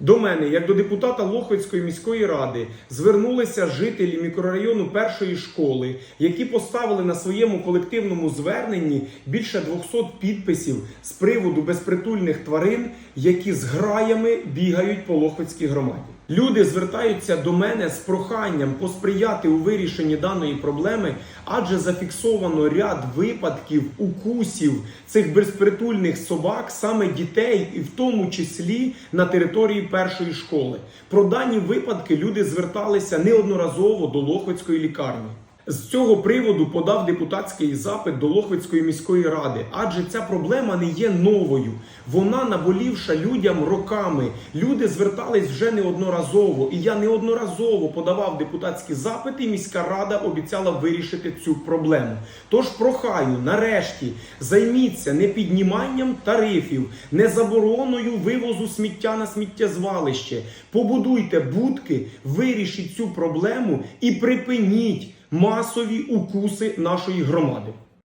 До мене, як до депутата Лохвицької міської ради, звернулися жителі мікрорайону першої школи, які поставили на своєму колективному зверненні більше 200 підписів з приводу безпритульних тварин, які з граями бігають по Лохвицькій громаді. Люди звертаються до мене з проханням посприяти у вирішенні даної проблеми, адже зафіксовано ряд випадків укусів цих безпритульних собак, саме дітей, і в тому числі на території першої школи. Про дані випадки люди зверталися неодноразово до Лохвицької лікарні. З цього приводу подав депутатський запит до Лохвицької міської ради, адже ця проблема не є новою. Вона наболівша людям роками. Люди звертались вже неодноразово, і я неодноразово подавав депутатські запити. і Міська рада обіцяла вирішити цю проблему. Тож прохаю, нарешті, займіться не підніманням тарифів, не забороною вивозу сміття на сміттєзвалище. Побудуйте будки, вирішіть цю проблему і припиніть масові укуси нашої громади.